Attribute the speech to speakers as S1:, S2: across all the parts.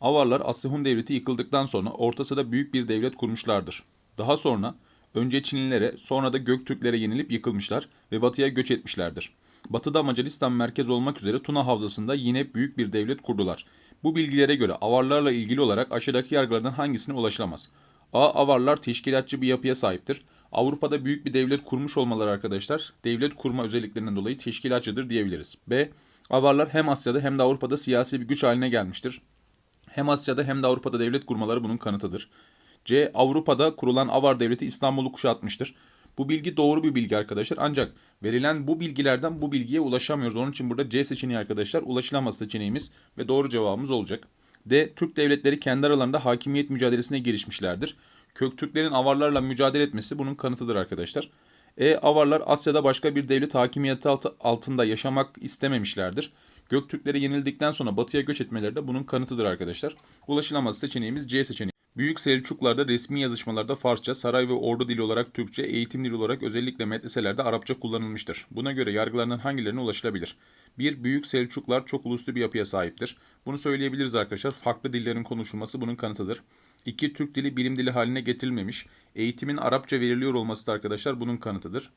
S1: Avarlar Asya Hun Devleti yıkıldıktan sonra Orta Asya'da büyük bir devlet kurmuşlardır. Daha sonra önce Çinlilere sonra da Göktürklere yenilip yıkılmışlar ve batıya göç etmişlerdir. Batıda Macaristan merkez olmak üzere Tuna Havzası'nda yine büyük bir devlet kurdular. Bu bilgilere göre avarlarla ilgili olarak aşağıdaki yargılardan hangisine ulaşılamaz? A. Avarlar teşkilatçı bir yapıya sahiptir. Avrupa'da büyük bir devlet kurmuş olmaları arkadaşlar, devlet kurma özelliklerinden dolayı teşkilatçıdır diyebiliriz. B. Avarlar hem Asya'da hem de Avrupa'da siyasi bir güç haline gelmiştir. Hem Asya'da hem de Avrupa'da devlet kurmaları bunun kanıtıdır. C. Avrupa'da kurulan Avar devleti İstanbul'u kuşatmıştır. Bu bilgi doğru bir bilgi arkadaşlar. Ancak verilen bu bilgilerden bu bilgiye ulaşamıyoruz. Onun için burada C seçeneği arkadaşlar ulaşılamaz seçeneğimiz ve doğru cevabımız olacak. D. Türk devletleri kendi aralarında hakimiyet mücadelesine girişmişlerdir. Köktürklerin Avarlarla mücadele etmesi bunun kanıtıdır arkadaşlar. E. Avarlar Asya'da başka bir devlet hakimiyeti altı- altında yaşamak istememişlerdir. Göktürklere yenildikten sonra batıya göç etmeleri de bunun kanıtıdır arkadaşlar. Ulaşılamaz seçeneğimiz C seçeneği. Büyük Selçuklarda resmi yazışmalarda Farsça, saray ve ordu dili olarak Türkçe, eğitim dili olarak özellikle medreselerde Arapça kullanılmıştır. Buna göre yargılarından hangilerine ulaşılabilir? 1. Büyük Selçuklar çok uluslu bir yapıya sahiptir. Bunu söyleyebiliriz arkadaşlar. Farklı dillerin konuşulması bunun kanıtıdır. 2. Türk dili bilim dili haline getirilmemiş. Eğitimin Arapça veriliyor olması da arkadaşlar bunun kanıtıdır.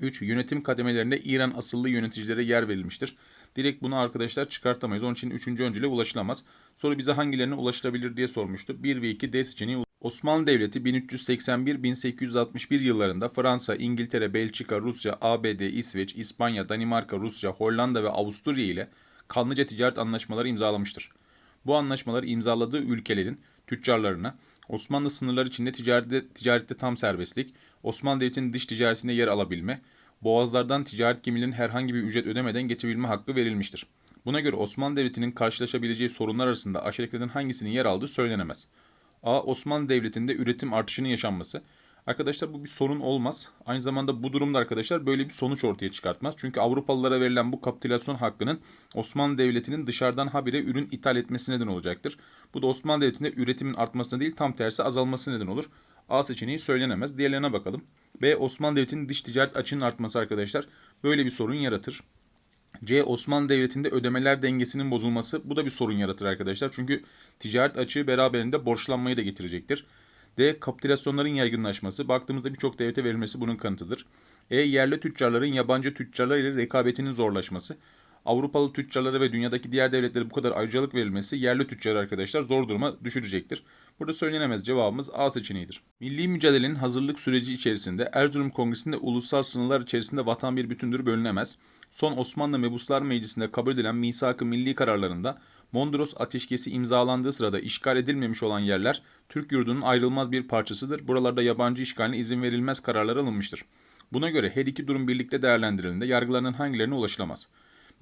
S1: 3. Yönetim kademelerinde İran asıllı yöneticilere yer verilmiştir. Direkt bunu arkadaşlar çıkartamayız. Onun için 3. öncüle ulaşılamaz. Soru bize hangilerine ulaşılabilir diye sormuştu. 1 ve 2 D seçeneği Osmanlı Devleti 1381-1861 yıllarında Fransa, İngiltere, Belçika, Rusya, ABD, İsveç, İspanya, Danimarka, Rusya, Hollanda ve Avusturya ile kanlıca ticaret anlaşmaları imzalamıştır. Bu anlaşmaları imzaladığı ülkelerin tüccarlarına Osmanlı sınırları içinde ticarette, ticarette tam serbestlik, Osmanlı Devleti'nin dış ticaretinde yer alabilme, boğazlardan ticaret gemilerinin herhangi bir ücret ödemeden geçebilme hakkı verilmiştir. Buna göre Osmanlı Devleti'nin karşılaşabileceği sorunlar arasında aşağıdakilerden hangisinin yer aldığı söylenemez. A. Osmanlı Devleti'nde üretim artışının yaşanması. Arkadaşlar bu bir sorun olmaz. Aynı zamanda bu durumda arkadaşlar böyle bir sonuç ortaya çıkartmaz. Çünkü Avrupalılara verilen bu kapitülasyon hakkının Osmanlı Devleti'nin dışarıdan habire ürün ithal etmesi neden olacaktır. Bu da Osmanlı Devleti'nde üretimin artmasına değil tam tersi azalması neden olur. A seçeneği söylenemez. Diğerlerine bakalım. B. Osmanlı Devleti'nin dış ticaret açığının artması arkadaşlar böyle bir sorun yaratır. C. Osmanlı Devleti'nde ödemeler dengesinin bozulması. Bu da bir sorun yaratır arkadaşlar. Çünkü ticaret açığı beraberinde borçlanmayı da getirecektir. D. Kapitülasyonların yaygınlaşması. Baktığımızda birçok devlete verilmesi bunun kanıtıdır. E. Yerli tüccarların yabancı tüccarlar ile rekabetinin zorlaşması. Avrupalı tüccarlara ve dünyadaki diğer devletlere bu kadar ayrıcalık verilmesi yerli tüccar arkadaşlar zor duruma düşürecektir. Burada söylenemez cevabımız A seçeneğidir. Milli mücadelenin hazırlık süreci içerisinde Erzurum Kongresi'nde ulusal sınırlar içerisinde vatan bir bütündür bölünemez. Son Osmanlı Mebuslar Meclisi'nde kabul edilen misak-ı milli kararlarında Mondros ateşkesi imzalandığı sırada işgal edilmemiş olan yerler Türk yurdunun ayrılmaz bir parçasıdır. Buralarda yabancı işgaline izin verilmez kararlar alınmıştır. Buna göre her iki durum birlikte değerlendirildiğinde yargılarının hangilerine ulaşılamaz?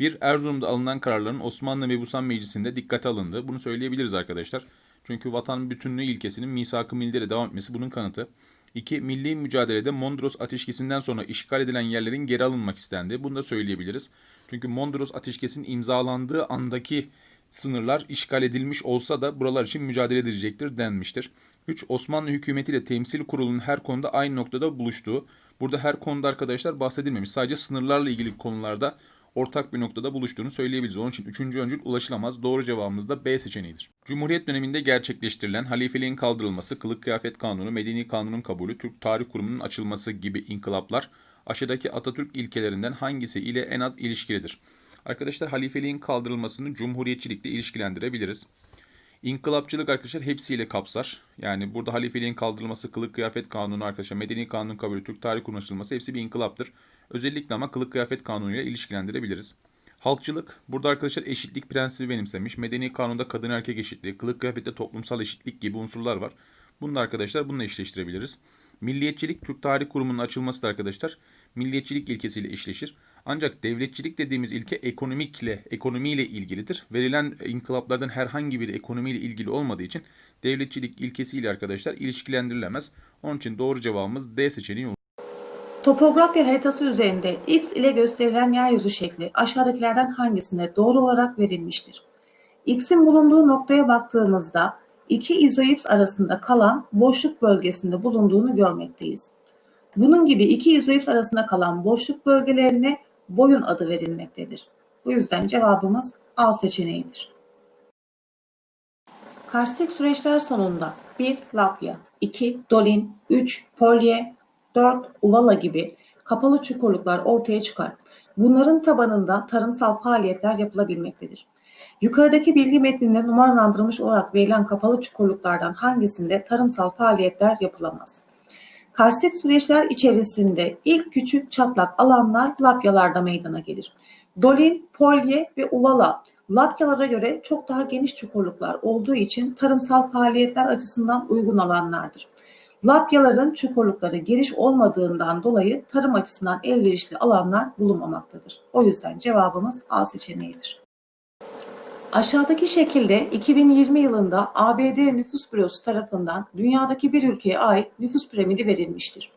S1: Bir, Erzurum'da alınan kararların Osmanlı Mebusan Meclisi'nde dikkate alındığı. Bunu söyleyebiliriz arkadaşlar. Çünkü vatan bütünlüğü ilkesinin misak-ı millere devam etmesi bunun kanıtı. 2. Milli mücadelede Mondros ateşkesinden sonra işgal edilen yerlerin geri alınmak istendi. Bunu da söyleyebiliriz. Çünkü Mondros ateşkesinin imzalandığı andaki sınırlar işgal edilmiş olsa da buralar için mücadele edilecektir denmiştir. 3. Osmanlı hükümetiyle temsil kurulunun her konuda aynı noktada buluştuğu. Burada her konuda arkadaşlar bahsedilmemiş. Sadece sınırlarla ilgili konularda ortak bir noktada buluştuğunu söyleyebiliriz. Onun için 3. öncül ulaşılamaz. Doğru cevabımız da B seçeneğidir. Cumhuriyet döneminde gerçekleştirilen halifeliğin kaldırılması, kılık kıyafet kanunu, medeni kanunun kabulü, Türk Tarih Kurumu'nun açılması gibi inkılaplar aşağıdaki Atatürk ilkelerinden hangisi ile en az ilişkilidir? Arkadaşlar halifeliğin kaldırılmasını cumhuriyetçilikle ilişkilendirebiliriz. İnkılapçılık arkadaşlar hepsiyle kapsar. Yani burada halifeliğin kaldırılması, kılık kıyafet kanunu arkadaşlar, medeni kanun kabulü, Türk tarih kurumu açılması hepsi bir inkılaptır. Özellikle ama kılık kıyafet kanunuyla ilişkilendirebiliriz. Halkçılık, burada arkadaşlar eşitlik prensibi benimsemiş. Medeni kanunda kadın erkek eşitliği, kılık kıyafette toplumsal eşitlik gibi unsurlar var. Bunu da arkadaşlar bununla eşleştirebiliriz. Milliyetçilik, Türk Tarih Kurumu'nun açılması da arkadaşlar milliyetçilik ilkesiyle eşleşir. Ancak devletçilik dediğimiz ilke ekonomikle, ekonomiyle ilgilidir. Verilen inkılaplardan herhangi bir ekonomiyle ilgili olmadığı için devletçilik ilkesiyle arkadaşlar ilişkilendirilemez. Onun için doğru cevabımız D seçeneği olur.
S2: Topografya haritası üzerinde X ile gösterilen yeryüzü şekli aşağıdakilerden hangisinde doğru olarak verilmiştir? X'in bulunduğu noktaya baktığımızda iki izoips arasında kalan boşluk bölgesinde bulunduğunu görmekteyiz. Bunun gibi iki izoips arasında kalan boşluk bölgelerine boyun adı verilmektedir. Bu yüzden cevabımız A seçeneğidir. Karstik süreçler sonunda 1. Lapya, 2. Dolin, 3. Polye, 4. Uvala gibi kapalı çukurluklar ortaya çıkar. Bunların tabanında tarımsal faaliyetler yapılabilmektedir. Yukarıdaki bilgi metninde numaralandırılmış olarak verilen kapalı çukurluklardan hangisinde tarımsal faaliyetler yapılamaz? Karstik süreçler içerisinde ilk küçük çatlak alanlar lapyalarda meydana gelir. Dolin, polye ve uvala lapyalara göre çok daha geniş çukurluklar olduğu için tarımsal faaliyetler açısından uygun alanlardır. Lapyaların çukurlukları geniş olmadığından dolayı tarım açısından elverişli alanlar bulunmamaktadır. O yüzden cevabımız A seçeneğidir. Aşağıdaki şekilde 2020 yılında ABD Nüfus Bürosu tarafından dünyadaki bir ülkeye ait nüfus piramidi verilmiştir.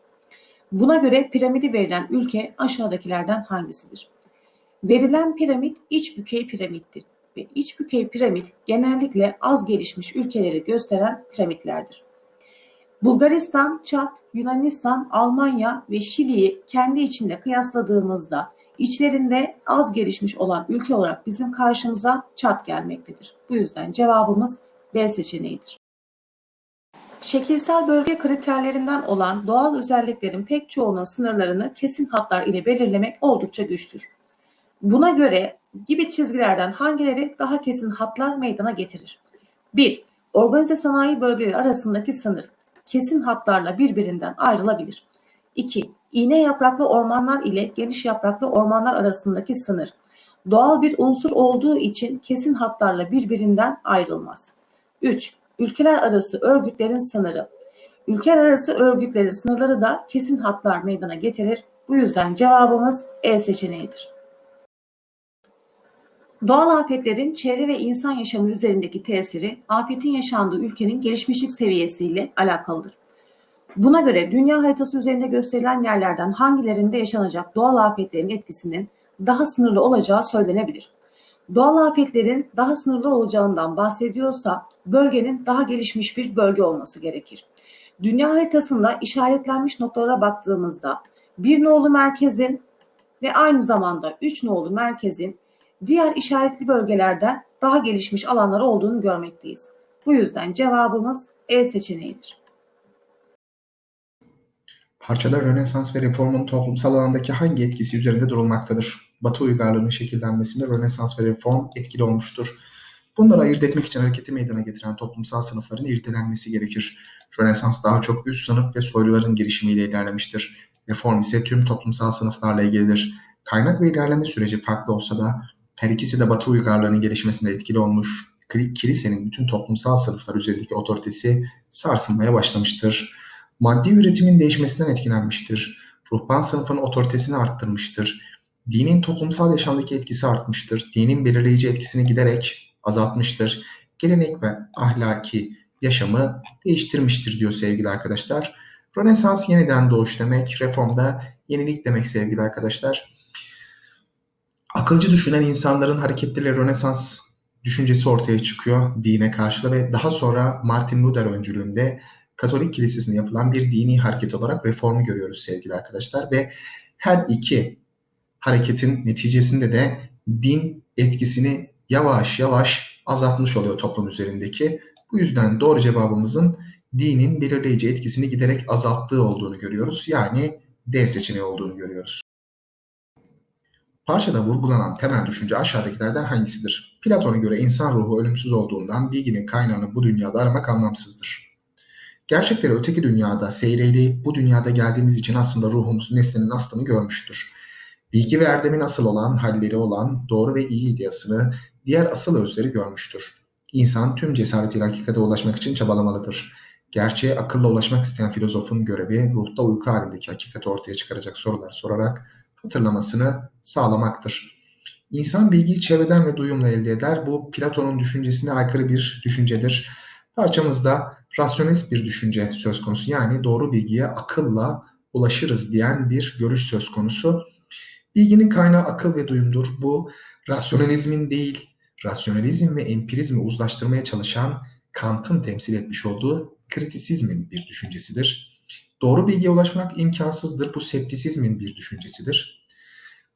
S2: Buna göre piramidi verilen ülke aşağıdakilerden hangisidir? Verilen piramit iç bükey piramittir ve iç bükey piramit genellikle az gelişmiş ülkeleri gösteren piramitlerdir. Bulgaristan, Çat, Yunanistan, Almanya ve Şili'yi kendi içinde kıyasladığımızda içlerinde az gelişmiş olan ülke olarak bizim karşımıza Çat gelmektedir. Bu yüzden cevabımız B seçeneğidir. Şekilsel bölge kriterlerinden olan doğal özelliklerin pek çoğunun sınırlarını kesin hatlar ile belirlemek oldukça güçtür. Buna göre gibi çizgilerden hangileri daha kesin hatlar meydana getirir? 1. Organize sanayi bölgeleri arasındaki sınır kesin hatlarla birbirinden ayrılabilir. 2. İğne yapraklı ormanlar ile geniş yapraklı ormanlar arasındaki sınır doğal bir unsur olduğu için kesin hatlarla birbirinden ayrılmaz. 3. Ülkeler arası örgütlerin sınırı. Ülkeler arası örgütlerin sınırları da kesin hatlar meydana getirir. Bu yüzden cevabımız E seçeneğidir. Doğal afetlerin çevre ve insan yaşamı üzerindeki tesiri, afetin yaşandığı ülkenin gelişmişlik seviyesiyle alakalıdır. Buna göre dünya haritası üzerinde gösterilen yerlerden hangilerinde yaşanacak doğal afetlerin etkisinin daha sınırlı olacağı söylenebilir. Doğal afetlerin daha sınırlı olacağından bahsediyorsa bölgenin daha gelişmiş bir bölge olması gerekir. Dünya haritasında işaretlenmiş noktalara baktığımızda bir nolu merkezin ve aynı zamanda üç nolu merkezin diğer işaretli bölgelerden daha gelişmiş alanlar olduğunu görmekteyiz. Bu yüzden cevabımız E seçeneğidir.
S3: Parçada Rönesans ve Reformun toplumsal alandaki hangi etkisi üzerinde durulmaktadır? Batı uygarlığının şekillenmesinde Rönesans ve Reform etkili olmuştur. Bunları ayırt etmek için hareketi meydana getiren toplumsal sınıfların irdelenmesi gerekir. Rönesans daha çok üst sınıf ve soyluların girişimiyle ilerlemiştir. Reform ise tüm toplumsal sınıflarla ilgilidir. Kaynak ve ilerleme süreci farklı olsa da her ikisi de Batı uygarlığının gelişmesinde etkili olmuş. Kilisenin bütün toplumsal sınıflar üzerindeki otoritesi sarsılmaya başlamıştır. Maddi üretimin değişmesinden etkilenmiştir. Ruhban sınıfının otoritesini arttırmıştır. Dinin toplumsal yaşamdaki etkisi artmıştır. Dinin belirleyici etkisini giderek azaltmıştır. Gelenek ve ahlaki yaşamı değiştirmiştir diyor sevgili arkadaşlar. Rönesans yeniden doğuş demek, reformda yenilik demek sevgili arkadaşlar. Akılcı düşünen insanların hareketleriyle Rönesans düşüncesi ortaya çıkıyor dine karşı ve daha sonra Martin Luther öncülüğünde Katolik Kilisesi'nde yapılan bir dini hareket olarak reformu görüyoruz sevgili arkadaşlar ve her iki hareketin neticesinde de din etkisini yavaş yavaş azaltmış oluyor toplum üzerindeki. Bu yüzden doğru cevabımızın dinin belirleyici etkisini giderek azalttığı olduğunu görüyoruz. Yani D seçeneği olduğunu görüyoruz. Parçada vurgulanan temel düşünce aşağıdakilerden hangisidir? Platon'a göre insan ruhu ölümsüz olduğundan bilginin kaynağını bu dünyada aramak anlamsızdır. Gerçekleri öteki dünyada seyreyli, bu dünyada geldiğimiz için aslında ruhumuz nesnenin aslını görmüştür. Bilgi ve erdemin asıl olan, halleri olan, doğru ve iyi ideyasını, diğer asıl özleri görmüştür. İnsan tüm cesaretiyle hakikate ulaşmak için çabalamalıdır. Gerçeğe akılla ulaşmak isteyen filozofun görevi, ruhta uyku halindeki hakikati ortaya çıkaracak sorular sorarak hatırlamasını sağlamaktır. İnsan bilgiyi çevreden ve duyumla elde eder. Bu Platon'un düşüncesine aykırı bir düşüncedir. Parçamızda rasyonist bir düşünce söz konusu. Yani doğru bilgiye akılla ulaşırız diyen bir görüş söz konusu. Bilginin kaynağı akıl ve duyumdur. Bu rasyonalizmin değil, rasyonalizm ve empirizmi uzlaştırmaya çalışan Kant'ın temsil etmiş olduğu kritisizmin bir düşüncesidir. Doğru bilgiye ulaşmak imkansızdır. Bu septisizmin bir düşüncesidir.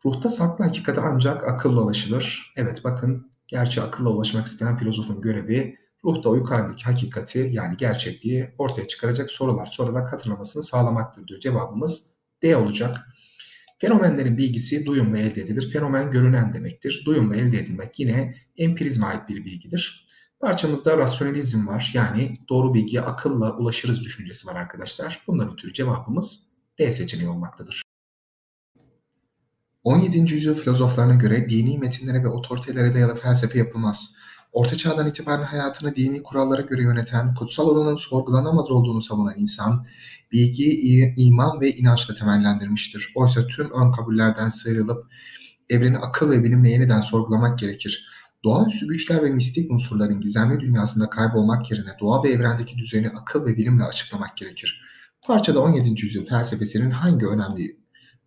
S3: Ruhta saklı hakikate ancak akılla ulaşılır. Evet bakın, gerçi akılla ulaşmak isteyen filozofun görevi ruhta yukarıdaki hakikati yani gerçekliği ortaya çıkaracak sorular sorarak hatırlamasını sağlamaktır diyor. Cevabımız D olacak. Fenomenlerin bilgisi duyumla elde edilir. Fenomen görünen demektir. Duyumla elde edilmek yine empirizme ait bir bilgidir. Parçamızda rasyonalizm var. Yani doğru bilgiye akılla ulaşırız düşüncesi var arkadaşlar. Bundan ötürü cevabımız D seçeneği olmaktadır. 17. yüzyıl filozoflarına göre dini metinlere ve otoritelere dayalı felsefe yapılmaz. Orta çağdan itibaren hayatını dini kurallara göre yöneten, kutsal olanın sorgulanamaz olduğunu savunan insan, bilgiyi iman ve inançla temellendirmiştir. Oysa tüm ön kabullerden sıyrılıp evreni akıl ve bilimle yeniden sorgulamak gerekir. Doğaüstü güçler ve mistik unsurların gizemli dünyasında kaybolmak yerine doğa ve evrendeki düzeni akıl ve bilimle açıklamak gerekir. Parçada 17. yüzyıl felsefesinin hangi önemli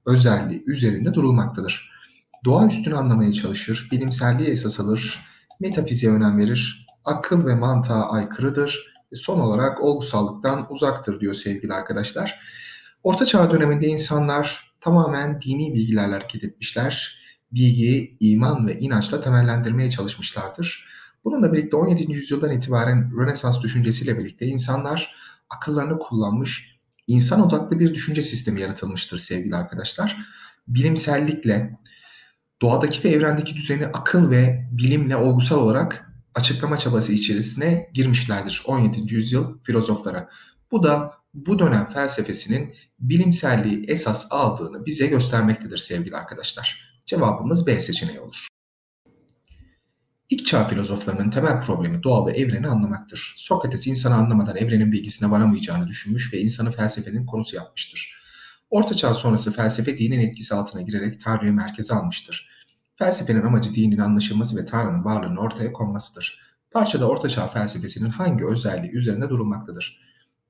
S3: özelliği üzerinde durulmaktadır? Doğaüstünü anlamaya çalışır, bilimselliği esas alır, metafiziğe önem verir, akıl ve mantığa aykırıdır ve son olarak olgusallıktan uzaktır diyor sevgili arkadaşlar. Orta Çağ döneminde insanlar tamamen dini bilgilerle hareket etmişler bilgiyi iman ve inançla temellendirmeye çalışmışlardır. Bununla birlikte 17. yüzyıldan itibaren Rönesans düşüncesiyle birlikte insanlar akıllarını kullanmış, insan odaklı bir düşünce sistemi yaratılmıştır sevgili arkadaşlar. Bilimsellikle, doğadaki ve evrendeki düzeni akıl ve bilimle olgusal olarak açıklama çabası içerisine girmişlerdir 17. yüzyıl filozoflara. Bu da bu dönem felsefesinin bilimselliği esas aldığını bize göstermektedir sevgili arkadaşlar. Cevabımız B seçeneği olur. İlk çağ filozoflarının temel problemi doğa ve evreni anlamaktır. Sokrates insanı anlamadan evrenin bilgisine varamayacağını düşünmüş ve insanı felsefenin konusu yapmıştır. Orta çağ sonrası felsefe dinin etkisi altına girerek Tanrı'yı merkeze almıştır. Felsefenin amacı dinin anlaşılması ve Tanrı'nın varlığının ortaya konmasıdır. Parçada Orta Çağ felsefesinin hangi özelliği üzerinde durulmaktadır?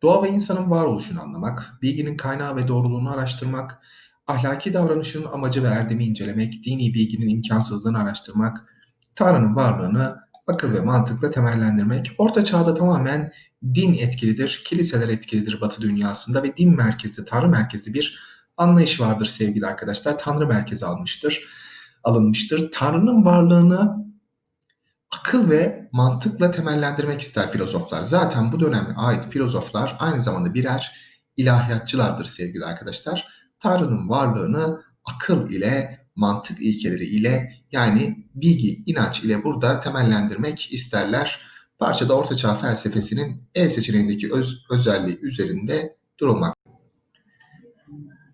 S3: Doğa ve insanın varoluşunu anlamak, bilginin kaynağı ve doğruluğunu araştırmak, ahlaki davranışın amacı ve erdemi incelemek, dini bilginin imkansızlığını araştırmak, Tanrı'nın varlığını akıl ve mantıkla temellendirmek. Orta çağda tamamen din etkilidir, kiliseler etkilidir Batı dünyasında ve din merkezli, Tanrı merkezli bir anlayış vardır sevgili arkadaşlar. Tanrı merkeze almıştır, alınmıştır. Tanrı'nın varlığını akıl ve mantıkla temellendirmek ister filozoflar. Zaten bu döneme ait filozoflar aynı zamanda birer ilahiyatçılardır sevgili arkadaşlar. Tanrı'nın varlığını akıl ile, mantık ilkeleri ile yani bilgi, inanç ile burada temellendirmek isterler. Parçada Ortaçağ felsefesinin E seçeneğindeki öz, özelliği üzerinde durulmak.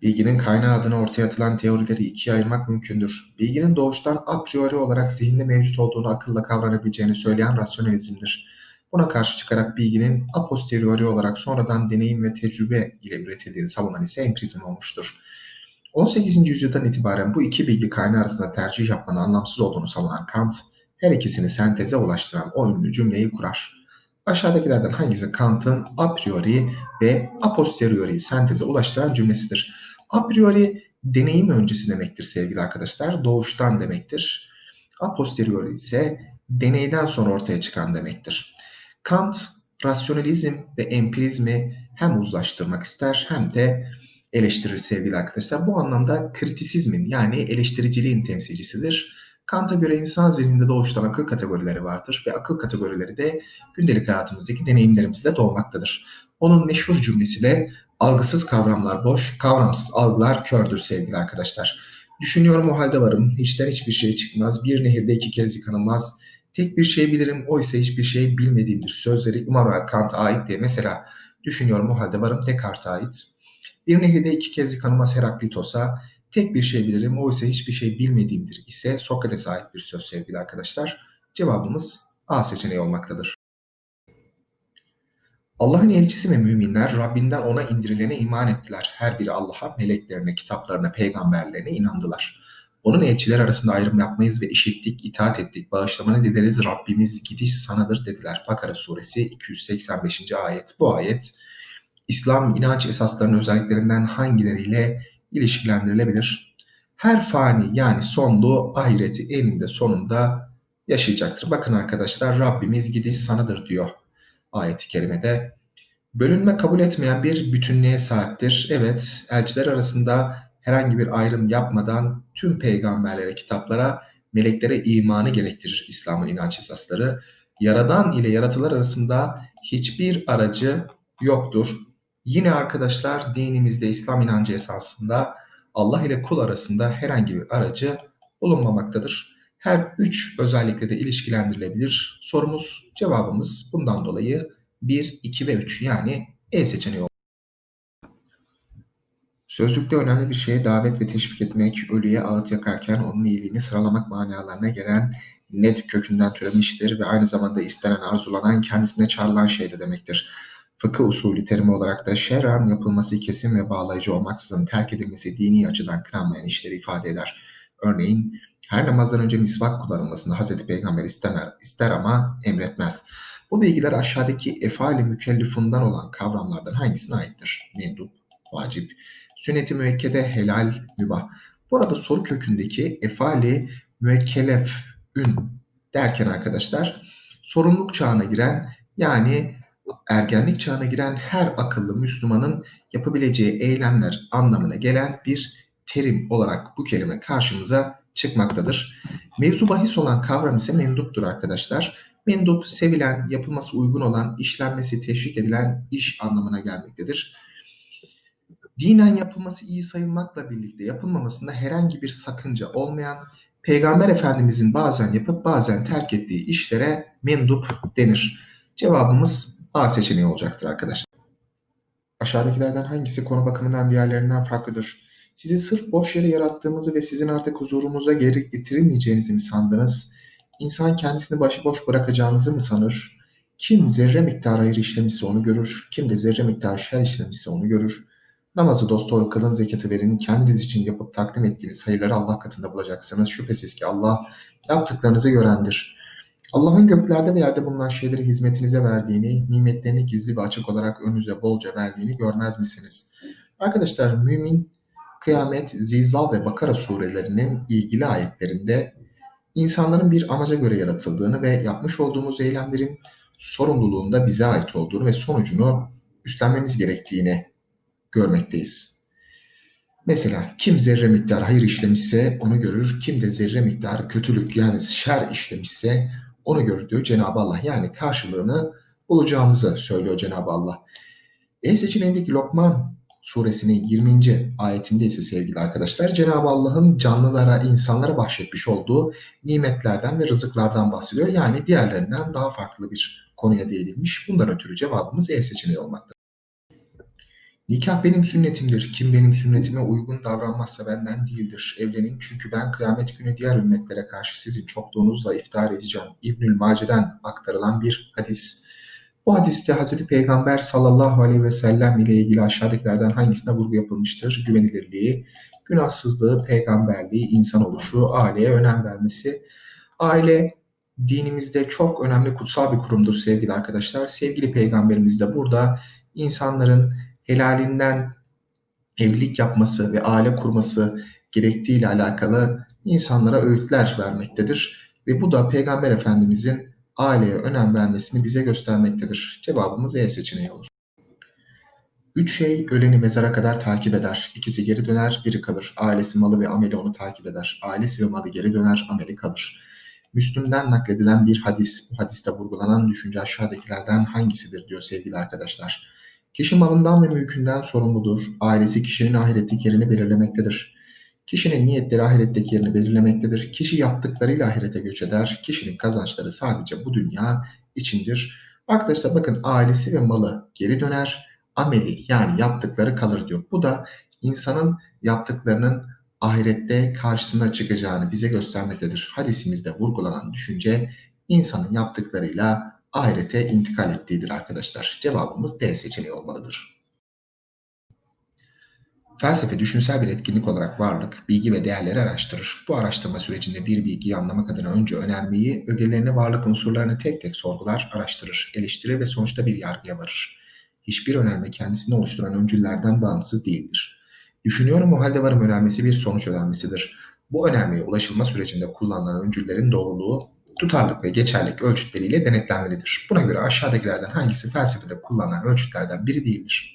S3: Bilginin kaynağı adına ortaya atılan teorileri ikiye ayırmak mümkündür. Bilginin doğuştan a priori olarak zihinde mevcut olduğunu akılla kavranabileceğini söyleyen rasyonalizmdir. Buna karşı çıkarak bilginin a posteriori olarak sonradan deneyim ve tecrübe ile üretildiğini savunan ise empirizm olmuştur. 18. yüzyıldan itibaren bu iki bilgi kaynağı arasında tercih yapmanın anlamsız olduğunu savunan Kant, her ikisini senteze ulaştıran o ünlü cümleyi kurar. Aşağıdakilerden hangisi Kant'ın a priori ve a posteriori senteze ulaştıran cümlesidir? A priori deneyim öncesi demektir sevgili arkadaşlar. Doğuştan demektir. A posteriori ise deneyden sonra ortaya çıkan demektir. Kant rasyonalizm ve empirizmi hem uzlaştırmak ister hem de eleştirir sevgili arkadaşlar. Bu anlamda kritisizmin yani eleştiriciliğin temsilcisidir. Kant'a göre insan zihninde doğuştan akıl kategorileri vardır ve akıl kategorileri de gündelik hayatımızdaki deneyimlerimizde doğmaktadır. Onun meşhur cümlesi de algısız kavramlar boş, kavramsız algılar kördür sevgili arkadaşlar. Düşünüyorum o halde varım, hiçten hiçbir şey çıkmaz, bir nehirde iki kez yıkanılmaz, tek bir şey bilirim, oysa hiçbir şey bilmediğimdir. Sözleri Immanuel Kant'a ait diye mesela düşünüyorum o halde varım Descartes'e ait. Bir nehirde iki kez yıkanılmaz Heraklitos'a, tek bir şey bilirim, oysa hiçbir şey bilmediğimdir ise Sokrates'e ait bir söz sevgili arkadaşlar. Cevabımız A seçeneği olmaktadır. Allah'ın elçisi ve müminler Rabbinden ona indirilene iman ettiler. Her biri Allah'a, meleklerine, kitaplarına, peygamberlerine inandılar. Onun elçiler arasında ayrım yapmayız ve işittik, itaat ettik, bağışlamanı dileriz, Rabbimiz gidiş sanadır dediler. Bakara suresi 285. ayet. Bu ayet İslam inanç esaslarının özelliklerinden hangileriyle ilişkilendirilebilir? Her fani yani sonlu ahireti eninde sonunda yaşayacaktır. Bakın arkadaşlar Rabbimiz gidiş sanadır diyor ayeti kerimede. Bölünme kabul etmeyen bir bütünlüğe sahiptir. Evet, elçiler arasında herhangi bir ayrım yapmadan tüm peygamberlere, kitaplara, meleklere imanı gerektirir İslam'ın inanç esasları. Yaradan ile yaratılar arasında hiçbir aracı yoktur. Yine arkadaşlar dinimizde İslam inancı esasında Allah ile kul arasında herhangi bir aracı bulunmamaktadır. Her üç özellikle de ilişkilendirilebilir. Sorumuz, cevabımız bundan dolayı 1, 2 ve 3 yani E seçeneği oldu. Sözlükte önemli bir şeye davet ve teşvik etmek, ölüye ağıt yakarken onun iyiliğini sıralamak manalarına gelen ned kökünden türemiştir ve aynı zamanda istenen, arzulanan, kendisine çağrılan şey de demektir. Fıkıh usulü terimi olarak da şer'an yapılması kesin ve bağlayıcı olmaksızın terk edilmesi dini açıdan kınanmayan işleri ifade eder. Örneğin her namazdan önce misvak kullanılmasını Hz. Peygamber istemer, ister ama emretmez. Bu bilgiler aşağıdaki efali mükellifundan olan kavramlardan hangisine aittir? Mendup, vacip, sünnet-i müekkede, helal, mübah. Bu arada soru kökündeki efali müekkelef, ün derken arkadaşlar sorumluluk çağına giren yani ergenlik çağına giren her akıllı Müslümanın yapabileceği eylemler anlamına gelen bir terim olarak bu kelime karşımıza çıkmaktadır. Mevzu bahis olan kavram ise menduptur arkadaşlar. Mendup, sevilen, yapılması uygun olan, işlenmesi teşvik edilen iş anlamına gelmektedir. Dinen yapılması iyi sayılmakla birlikte yapılmamasında herhangi bir sakınca olmayan, Peygamber Efendimizin bazen yapıp bazen terk ettiği işlere mendup denir. Cevabımız A seçeneği olacaktır arkadaşlar. Aşağıdakilerden hangisi konu bakımından diğerlerinden farklıdır? Sizi sırf boş yere yarattığımızı ve sizin artık huzurumuza geri getirilmeyeceğinizi mi sandınız? İnsan kendisini başıboş bırakacağınızı mı sanır? Kim zerre miktarı hayır işlemişse onu görür, kim de zerre miktarı şer işlemişse onu görür. Namazı dosdoğru kılın, zekatı verin, kendiniz için yapıp takdim ettiğiniz hayırları Allah katında bulacaksınız. Şüphesiz ki Allah yaptıklarınızı görendir. Allah'ın göklerde ve yerde bulunan şeyleri hizmetinize verdiğini, nimetlerini gizli ve açık olarak önünüze bolca verdiğini görmez misiniz? Arkadaşlar mümin, kıyamet, zilzal ve bakara surelerinin ilgili ayetlerinde insanların bir amaca göre yaratıldığını ve yapmış olduğumuz eylemlerin sorumluluğunda da bize ait olduğunu ve sonucunu üstlenmemiz gerektiğini görmekteyiz. Mesela kim zerre miktarı hayır işlemişse onu görür, kim de zerre miktarı kötülük yani şer işlemişse onu görür diyor Cenab-ı Allah. Yani karşılığını bulacağımızı söylüyor Cenab-ı Allah. E seçeneğindeki Lokman suresinin 20. ayetinde ise sevgili arkadaşlar Cenab-ı Allah'ın canlılara, insanlara bahşetmiş olduğu nimetlerden ve rızıklardan bahsediyor. Yani diğerlerinden daha farklı bir konuya değinilmiş. Bundan ötürü cevabımız E seçeneği olmaktadır. Nikah benim sünnetimdir. Kim benim sünnetime uygun davranmazsa benden değildir. Evlenin çünkü ben kıyamet günü diğer ümmetlere karşı sizin çokluğunuzla iftihar edeceğim. İbnül Mace'den aktarılan bir hadis. Bu hadiste Hz. Peygamber sallallahu aleyhi ve sellem ile ilgili aşağıdakilerden hangisine vurgu yapılmıştır? Güvenilirliği, günahsızlığı, peygamberliği, insan oluşu, aileye önem vermesi. Aile dinimizde çok önemli kutsal bir kurumdur sevgili arkadaşlar. Sevgili peygamberimiz de burada insanların helalinden evlilik yapması ve aile kurması gerektiğiyle alakalı insanlara öğütler vermektedir. Ve bu da Peygamber Efendimizin aileye önem vermesini bize göstermektedir. Cevabımız E seçeneği olur. Üç şey öleni mezara kadar takip eder. İkisi geri döner, biri kalır. Ailesi, malı ve ameli onu takip eder. Ailesi ve malı geri döner, ameli kalır. Müslüm'den nakledilen bir hadis. Bu hadiste vurgulanan düşünce aşağıdakilerden hangisidir diyor sevgili arkadaşlar. Kişi malından ve mülkünden sorumludur. Ailesi kişinin ahiretteki yerini belirlemektedir. Kişinin niyetleri ahiretteki yerini belirlemektedir. Kişi yaptıklarıyla ahirete göç eder. Kişinin kazançları sadece bu dünya içindir. Arkadaşlar bakın ailesi ve malı geri döner. Ameli yani yaptıkları kalır diyor. Bu da insanın yaptıklarının ahirette karşısına çıkacağını bize göstermektedir. Hadisimizde vurgulanan düşünce insanın yaptıklarıyla ahirete intikal ettiğidir arkadaşlar. Cevabımız D seçeneği olmalıdır. Felsefe düşünsel bir etkinlik olarak varlık, bilgi ve değerleri araştırır. Bu araştırma sürecinde bir bilgiyi anlamak adına önce önermeyi, ögelerini, varlık unsurlarını tek tek sorgular, araştırır, eleştirir ve sonuçta bir yargıya varır. Hiçbir önerme kendisini oluşturan öncüllerden bağımsız değildir. Düşünüyorum o halde varım önermesi bir sonuç önermesidir. Bu önermeye ulaşılma sürecinde kullanılan öncüllerin doğruluğu, tutarlık ve geçerlilik ölçütleriyle denetlenmelidir. Buna göre aşağıdakilerden hangisi felsefede kullanılan ölçütlerden biri değildir?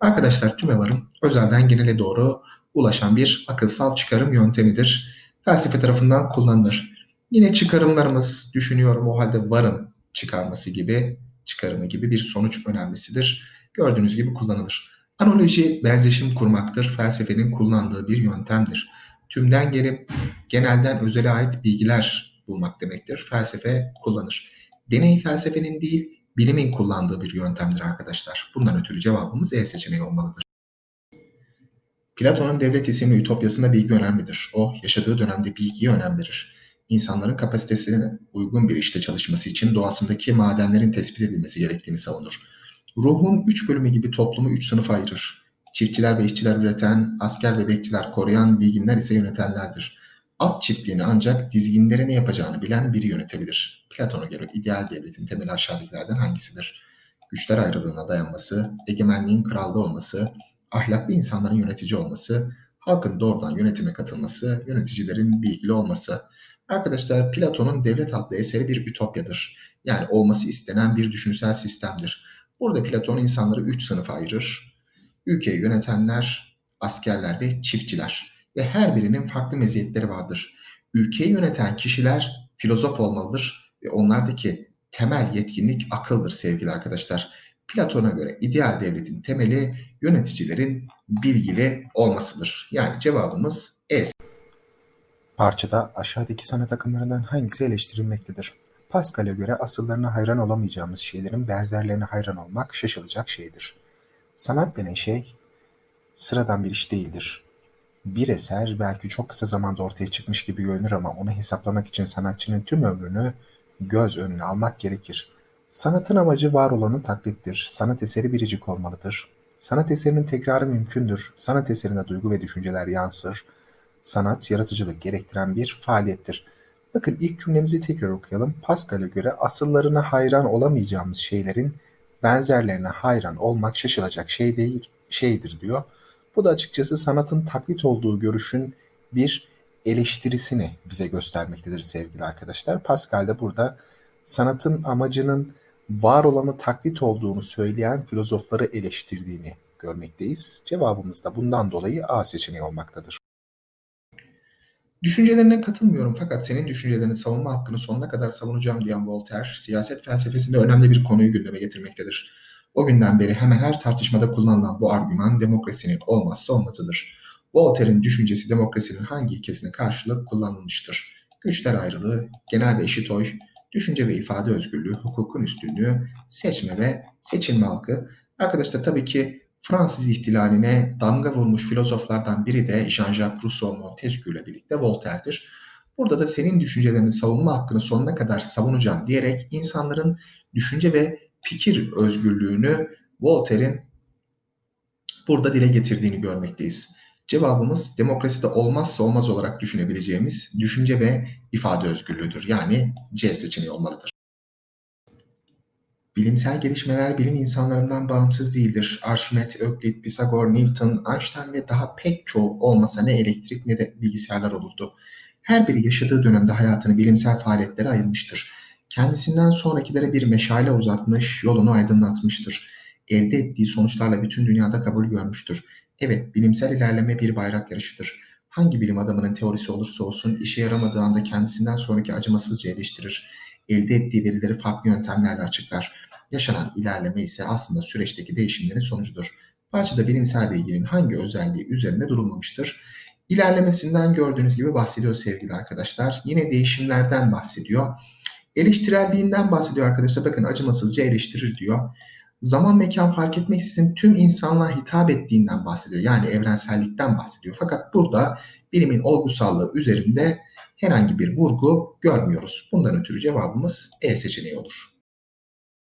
S3: Arkadaşlar tümevarım özelden genele doğru ulaşan bir akılsal çıkarım yöntemidir. Felsefe tarafından kullanılır. Yine çıkarımlarımız düşünüyorum o halde varım çıkarması gibi, çıkarımı gibi bir sonuç önemlisidir. Gördüğünüz gibi kullanılır. Analoji benzeşim kurmaktır. Felsefenin kullandığı bir yöntemdir. Tümden gelip genelden özele ait bilgiler bulmak demektir. Felsefe kullanır. Deney felsefenin değil, bilimin kullandığı bir yöntemdir arkadaşlar. Bundan ötürü cevabımız E seçeneği olmalıdır. Platon'un Devlet isimli ütopyasında bilgi önemlidir. O, yaşadığı dönemde bilgiye önem verir. İnsanların kapasitesine uygun bir işte çalışması için doğasındaki madenlerin tespit edilmesi gerektiğini savunur. Ruhun üç bölümü gibi toplumu üç sınıfa ayırır. Çiftçiler ve işçiler üreten, asker ve bekçiler koruyan, bilginler ise yönetenlerdir. At çiftliğini ancak dizginlere ne yapacağını bilen biri yönetebilir. Platon'a göre ideal devletin temeli aşağıdakilerden hangisidir? Güçler ayrılığına dayanması, egemenliğin kralda olması, ahlaklı insanların yönetici olması, halkın doğrudan yönetime katılması, yöneticilerin bilgili olması. Arkadaşlar Platon'un Devlet adlı eseri bir ütopyadır. Yani olması istenen bir düşünsel sistemdir. Burada Platon insanları üç sınıfa ayırır. Ülkeyi yönetenler, askerler ve çiftçiler. Ve her birinin farklı meziyetleri vardır. Ülkeyi yöneten kişiler filozof olmalıdır ve onlardaki temel yetkinlik akıldır sevgili arkadaşlar. Platon'a göre ideal devletin temeli yöneticilerin bilgili olmasıdır. Yani cevabımız E.
S4: Parçada aşağıdaki sanat akımlarından hangisi eleştirilmektedir? Pascal'e göre asıllarına hayran olamayacağımız şeylerin benzerlerine hayran olmak şaşılacak şeydir. Sanat denen şey sıradan bir iş değildir. Bir eser belki çok kısa zamanda ortaya çıkmış gibi görünür ama onu hesaplamak için sanatçının tüm ömrünü göz önüne almak gerekir. Sanatın amacı var olanı taklittir. Sanat eseri biricik olmalıdır. Sanat eserinin tekrarı mümkündür. Sanat eserine duygu ve düşünceler yansır. Sanat, yaratıcılık gerektiren bir faaliyettir. Bakın ilk cümlemizi tekrar okuyalım. Pascal'e göre asıllarına hayran olamayacağımız şeylerin benzerlerine hayran olmak şaşılacak şey değil, şeydir diyor. Bu da açıkçası sanatın taklit olduğu görüşün bir eleştirisini bize göstermektedir sevgili arkadaşlar. Pascal de burada sanatın amacının var olanı taklit olduğunu söyleyen filozofları eleştirdiğini görmekteyiz. Cevabımız da bundan dolayı A seçeneği olmaktadır.
S3: Düşüncelerine katılmıyorum fakat senin düşüncelerini savunma hakkını sonuna kadar savunacağım diyen Voltaire, siyaset felsefesinde önemli bir konuyu gündeme getirmektedir. O günden beri hemen her tartışmada kullanılan bu argüman demokrasinin olmazsa olmazıdır. Voltaire'in düşüncesi demokrasinin hangi ilkesine karşılık kullanılmıştır? Güçler ayrılığı, genel ve eşit oy, düşünce ve ifade özgürlüğü, hukukun üstünlüğü, seçme ve seçilme hakkı. Arkadaşlar tabii ki Fransız ihtilaline damga vurmuş filozoflardan biri de Jean-Jacques Rousseau Montesquieu ile birlikte Voltaire'dir. Burada da senin düşüncelerini savunma hakkını sonuna kadar savunacağım diyerek insanların düşünce ve fikir özgürlüğünü Voltaire'in burada dile getirdiğini görmekteyiz. Cevabımız demokraside olmazsa olmaz olarak düşünebileceğimiz düşünce ve ifade özgürlüğüdür. Yani C seçeneği olmalıdır. Bilimsel gelişmeler bilim insanlarından bağımsız değildir. Arşimet, Öklit, Pisagor, Newton, Einstein ve daha pek çoğu olmasa ne elektrik ne de bilgisayarlar olurdu. Her biri yaşadığı dönemde hayatını bilimsel faaliyetlere ayırmıştır. Kendisinden sonrakilere bir meşale uzatmış, yolunu aydınlatmıştır. Elde ettiği sonuçlarla bütün dünyada kabul görmüştür. Evet, bilimsel ilerleme bir bayrak yarışıdır. Hangi bilim adamının teorisi olursa olsun işe yaramadığı anda kendisinden sonraki acımasızca eleştirir. Elde ettiği verileri farklı yöntemlerle açıklar. Yaşanan ilerleme ise aslında süreçteki değişimlerin sonucudur. Parçada bilimsel bilginin hangi özelliği üzerinde durulmamıştır? İlerlemesinden gördüğünüz gibi bahsediyor sevgili arkadaşlar. Yine değişimlerden bahsediyor. Eleştirelliğinden bahsediyor arkadaşlar. Bakın acımasızca eleştirir diyor. Zaman mekan fark etmeksizin tüm insanlığa hitap ettiğinden bahsediyor. Yani evrensellikten bahsediyor. Fakat burada bilimin olgusallığı üzerinde herhangi bir vurgu görmüyoruz. Bundan ötürü cevabımız E seçeneği olur.